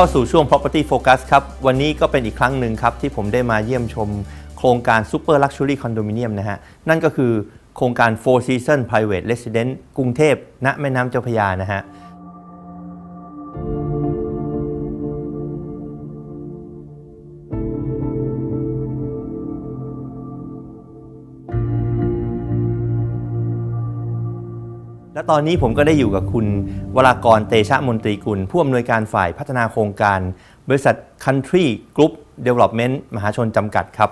เข้าสู่ช่วง property focus ครับ วันนี้ก็เป็นอีกครั้งหนึ่งครับ ที่ผมได้มาเยี่ยมชมโครงการ super luxury condominium นะฮะ นั่นก็คือโครงการ four season private residence กรุงเทพณแม่น้ำเจ้าพระยานะฮะ และตอนนี้ผมก็ได้อยู่กับคุณวรากรเตชะมนตรีกุล ผู้อำนวยการฝ่ายพัฒนาโครงการ บริษัท Country Group Development มหาชนจำกัดครับ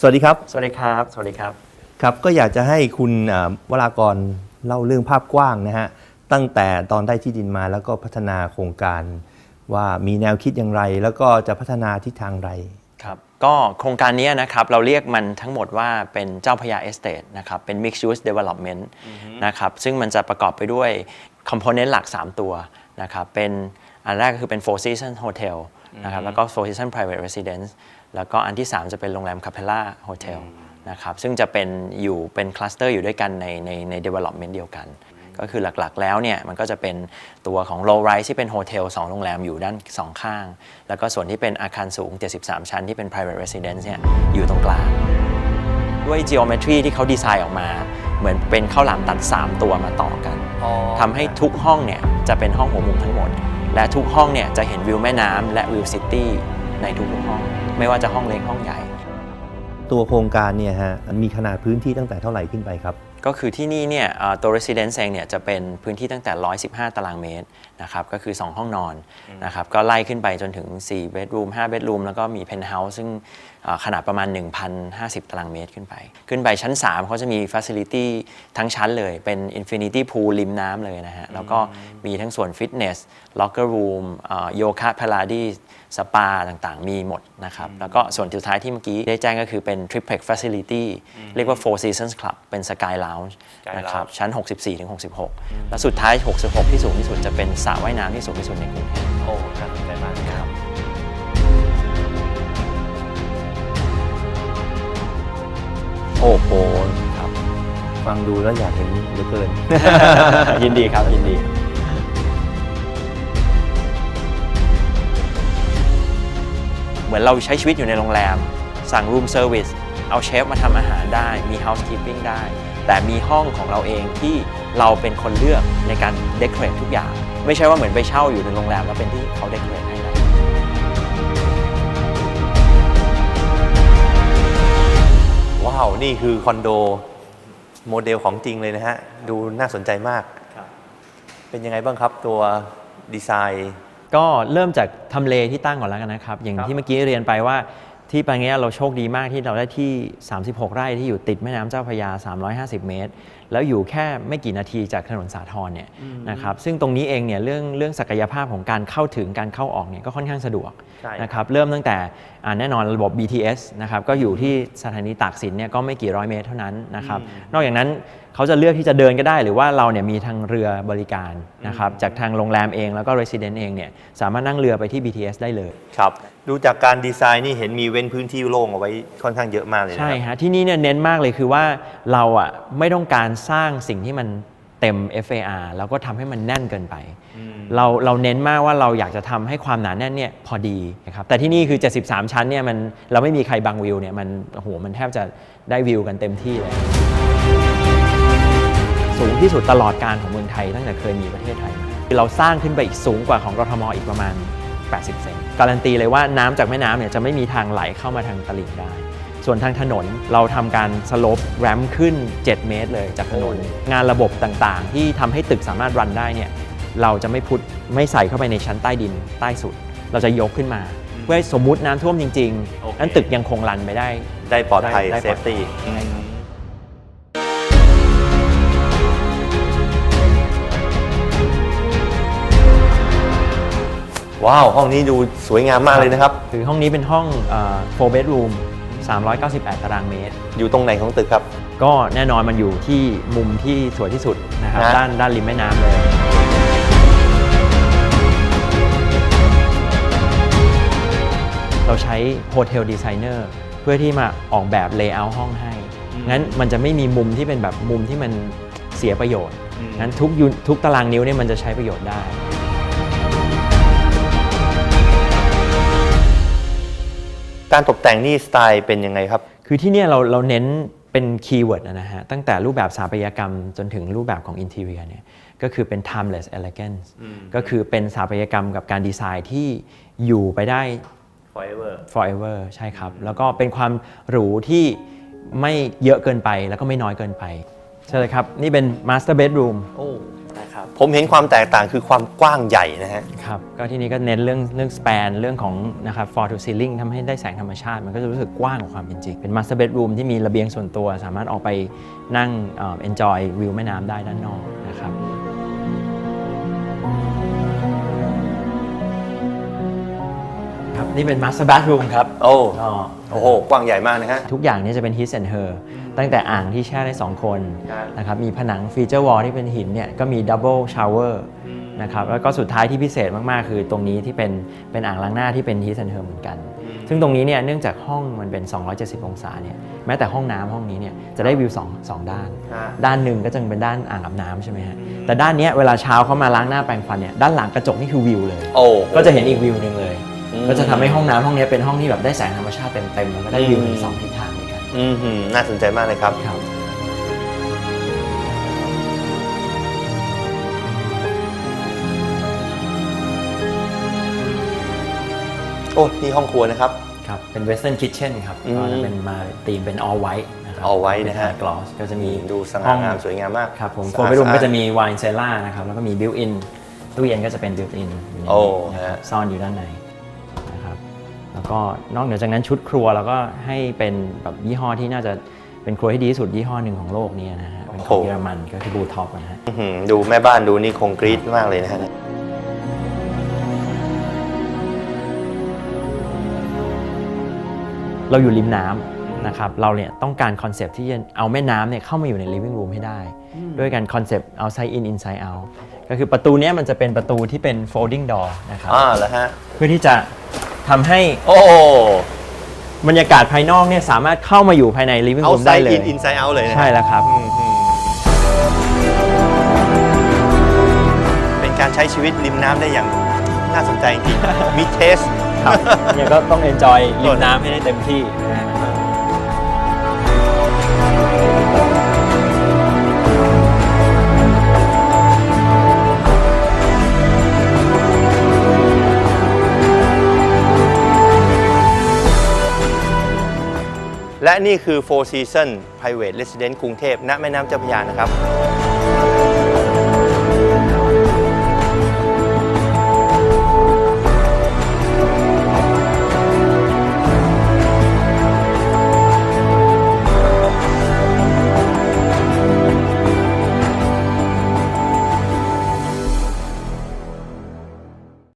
สวัสดีครับ สวัสดีครับ สวัสดีครับครับ ก็อยากจะให้คุณเอ่อวรากรเล่าเรื่องภาพกว้างนะฮะตั้งแต่ตอนได้ที่ดินมาแล้วก็พัฒนาโครงการ ว่ามีแนวคิดอย่างไร แล้วก็จะพัฒนาทิศทางไรครับ ก็โครงการนี้นะครับเราเรียกมันทั้งหมดว่าเป็นเจ้าพระยาเอสเต e นะครับเป็น Mixed Use Development นะครับซึ่งมันจะประกอบไปด้วยคอมโพเนนต์หลัก 3 ตัวนะครับเป็นอันแรกก็คือเป็น Four Seasons Hotel นะครับแล้วก็ Four Seasons Private Residence แล้วก็อันที่ 3 จะเป็นโรงแรม Capella Hotel นะครับซึ่งจะเป็นอยู่เป็นคลัสเตอร์อยู่ด้วยกันในในใน development เดียวกัน ก็คือหลักๆ แล้วเนี่ยมันก็จะเป็นตัวของ low rise ที่เป็นโฮเทล2โรงแรมอยู่ด้านสองข้าง แล้วก็ส่วนที่เป็นอาคารสูง 73 ชั้นที่เป็น private residence เนี่ยอยู่ตรงกลาง ด้วย geometry ที่เขาดีไซน์ออกมา เหมือนเป็นข้าวหลามตัด 3 ตัวมาต่อกันทำให้ทุกห้องเนี่ยจะเป็นห้องหัวมุมทั้งหมด และทุกห้องเนี่ยจะเห็นวิวแม่น้ำและวิวซิตี้ในทุกๆห้อง ไม่ว่าจะห้องเล็กห้องใหญ่ ตัวโครงการเนี่ยฮะมีขนาดพื้นที่ตั้งแต่เท่าไหร่ขึ้นไปครับ ก็คือที่นี่เนี่ยเอ่อตัว residence เองเนี่ยจะเป็นพื้นที่ตั้งแต่ 115 ตารางเมตรนะครับก็คือ 2 ห้องนอนนะครับก็ไล่ขึ้นไปจนถึง 4 bedroom 5 bedroom แล้วก็มี penthouse ซึ่งเอ่อขนาดประมาณ 1,050 ตารางเมตรขึ้นไป ขึ้นไปชั้น 3 เขาจะมี facility ทั้งชั้นเลยเป็น infinity pool ริมน้ำเลยนะฮะ แล้วก็มีทั้งส่วน fitness locker room โยคะพาราดีสปาต่างๆ มีหมดนะครับ แล้วก็ส่วนสุดท้ายที่เมื่อกี้ได้แจ้งก็คือเป็น triplex facility เรียกว่า four seasons club เป็น sky lounge นะครับชั้น 64ถึง66 แล้วสุดท้าย 66 ที่สูงที่สุดจะเป็นสระว่ายน้ำที่สูงที่สุดในกรุงเทพโอ้น่าสนใจมากครับโอ้โหครับฟังดูแล้วอยากเห็นเหลือเกิน ยินดีครับยินดีเหมือนเราใช้ชีวิตอยู่ในโรงแรม สั่ง room service เอาเชฟมาทำอาหารได้ มี housekeeping ได้ แต่มีห้องของเราเองที่เราเป็นคนเลือกในการ decorate ทุกอย่าง ไม่ใช่ว่าเหมือนไปเช่าอยู่ในโรงแรมแล้วเป็นที่เขา decorate ให้เราว้าว นี่คือคอนโด โมเดลของจริงเลยนะฮะ ดูน่าสนใจมาก เป็นยังไงบ้างครับตัวดีไซน์ ก็เริ่มจากทำเลที่ตั้งก่อนแล้วกันนะครับ อย่างครับที่เมื่อกี้เรียนไปว่า ที่แปลงเนี้ยเราโชคดีมากที่เราได้ที่ 36 ไร่ที่อยู่ติดแม่น้ำเจ้าพระยา 350 เมตร แล้วอยู่แค่ไม่กี่นาทีจากถนนสาทรเนี่ยนะครับซึ่งตรงนี้เองเนี่ยเรื่องเรื่องศักยภาพของการเข้าถึงการเข้าออกเนี่ยก็ค่อนข้างสะดวกใช่นะครับเริ่มตั้งแต่อ่าแน่นอนระบบ BTS นะครับก็อยู่ที่สถานีตากสินเนี่ยก็ไม่กี่ร้อยเมตรเท่านั้นนะครับนอกจากนั้น เขาจะเลือกที่จะเดินก็ได้ หรือว่าเราเนี่ยมีทางเรือบริการนะครับจากทางโรงแรมเองแล้วก็ Resident เองเนี่ยสามารถนั่งเรือไปที่ BTS ได้เลย ครับดูจากการดีไซน์นี่เห็นมีเว้นพื้นที่โล่งเอาไว้ค่อนข้างเยอะมากเลยนะใช่ครับ ฮะที่นี่เนี่ยเน้นมากเลยคือว่าเราอะไม่ต้องการสร้างสิ่งที่มันเต็ม FAR แล้วก็ทำให้มันแน่นเกินไป เราเราเน้นมากว่าเราอยากจะทำให้ความหนาแน่นเนี่ยพอดีนะครับแต่ที่นี่คือ 73 ชั้นเนี่ยมันเราไม่มีใครบังวิวเนี่ยมันโอ้โหมันแทบจะได้วิวกันเต็มที่เลย สูงที่สุดตลอดการของเมืองไทย ตั้งแต่เคยมีประเทศไทยมาเราสร้างขึ้นไปอีกสูงกว่าของกทมอีกประมาณ 80 เซนการันตีเลยว่าน้ำจากแม่น้ำเนี่ยจะไม่มีทางไหลเข้ามาทางตลิ่งได้ ส่วนทางถนนเราทำการสโลปแรมขึ้น 7 เมตรเลยจากถนน งานระบบต่างๆ ที่ทำให้ตึกสามารถรันได้เนี่ยเราจะไม่พุทไม่ใส่เข้าไปในชั้นใต้ดินใต้สุด เราจะยกขึ้นมาเพื่อให้สมมุติน้ำท่วมจริงโอเคๆนั้นตึกยังคงรันไปได้ ได้ปลอดภัยได้เซปลอฟดตี้ ว้าว ห้องนี้ดูสวยงามมากเลยนะครับคือห้องนี้เป็นห้องเอ่อ4 bedroom 398 ตารางเมตร อยู่ตรงไหนของตึกครับ ก็แน่นอนมันอยู่ที่มุมที่สวยที่สุดนะครับนะ ด้านด้านริมแม่น้ำเลย เราใช้โฮเทลดีไซเนอร์เพื่อที่มาออกแบบเลเยอร์ห้องให้ งั้นมันจะไม่มีมุมที่เป็นแบบมุมที่มันเสียประโยชน์ งั้นทุกยูทุกตารางนิ้วเนี่ยมันจะใช้ประโยชน์ได้ การตกแต่งนี่สไตล์เป็นยังไงครับ คือที่เนี่ยเราเราเน้นเป็นคีย์เวิร์ดนะฮะตั้งแต่รูปแบบสถาปัตยกรรมจนถึงรูปแบบของอินเท i รียเนี่ยก็คือเป็น timeless elegance ก็คือเป็นสถาปัตยกรรมกับการดีไซน์ที่อยู่ไปได้ forever forever ใช่ครับ แล้วก็เป็นความหรูที่ไม่เยอะเกินไปแล้วก็ไม่น้อยเกินไป ใช่เลยครับ นี่เป็น master bedroom โอ้นะครับ ผมเห็นความแตกต่างคือความกว้างใหญ่นะฮะ ครับ ก็ที่นี้ก็เน้นเรื่องเรื่อง span เรื่องของนะครับ floor to ceiling ทำให้ได้แสงธรรมชาติ มันก็จะรู้สึกกว้างกว่าความเป็นจริง เป็น master bedroom ที่มีระเบียงส่วนตัว สามารถออกไปนั่งเอ่อ enjoy วิวแม่น้ำได้ด้านนอกนะครับ ครับ นี่เป็น master bathroom ครับ โอ้ก็โอ้โห กว้างใหญ่มากนะฮะ ทุกอย่างเนี้จะเป็น his and her ตั้งแต่อ่างที่แช่ได้ 2 คนครับนะครับมีผนังฟีเจอร์วอลที่เป็นหินเนี่ยก็มี double shower นะครับแล้วก็สุดท้ายที่พิเศษมากๆ คือตรงนี้ที่เป็นเป็นอ่างล้างหน้าที่เป็น his and her เหมือนกัน ซึ่งตรงนี้เนี่ยเนื่องจากห้องมันเป็น 270 องศาเนี่ยแม้แต่ห้องน้ำห้องนี้เนี่ยจะได้วิว2งด้านฮะด้านหนึ่งก็จะเป็นด้านอ่างอาบน้ำใช่ไหมฮะแต่ด้านเนี้ยเวลาเช้าเขามาล้างหน้าแปรงฟันเนี่ยด้านหลังกระจกนี่คือวิวเลยโอ้ก็จะเห็นอีกวิวหนึ่งเลยอืมก็จะทำให้ห้องน้ำห้องนี้เป็นห้องที่แบบได้แสงธรรมชาติเต็มๆแล้วก็ได้วิวถึงสองทิศทางด้วยกัน อืมหืมน่าสนใจมากเลยครับ ครับ โอ้นี่ห้องครัวนะครับ ครับ เป็น Western Kitchen ครับ อืมก็จะเป็นมาธีมเป็น all white นะครับ all white นะฮะ กลอสก็จะมีดูสง่างามสวยงามมากครับผมสโฟอาดร์ b รูมสะอาดก็จะมี wine cellar นะครับ แล้วก็มี built in ตู้เย็นก็จะเป็น built in อยู่ในโอ้นี้นะครับฮะ ซ่อนอยู่ด้านในนะครับ แล้วก็นอกเหนือจากนั้นชุดครัวเราก็ให้เป็นแบบยี่ห้อที่น่าจะเป็นครัวที่ดีที่สุดยี่ห้อหนึ่งของโลกนี้นะฮะเป็นของเยอรมันก็คือบูท็อปนะฮะอื้อหือดูแม่บ้านดูนี่คงกรี๊ดมากเลยนะฮะ เราอยู่ริมน้ำนะครับเราเนี่ยต้องการคอนเซปต์ที่จะเอาแม่น้ำเนี่ยเข้ามาอยู่ใน living room ให้ได้ ด้วยการคอนเซปต์ outside in inside out ก็คือประตูเนี้ยมันจะเป็นประตูที่เป็น folding door นะครับ อ่าแล้วฮะ เพื่อที่จะ ทำให้โอ้บรรยากาศภายนอกเนี่ยสามารถเข้ามาอยู่ภายใน living เอา room ไซได้ด์เลอิยนอินไซด์เอาเลยนะใช่แล้วครับ อืมหืมเป็นการใช้ชีวิตริมน้ำได้อย่างน่าสนใจจริงๆมีเทส ครับเนี่ยก็ต้อง enjoy ริมน้ำให้ได้เต็มที่นะฮะ และนี่คือ Four Season Private Residence กรุงเทพณแม่น้ำเจ้าพระยานะครับ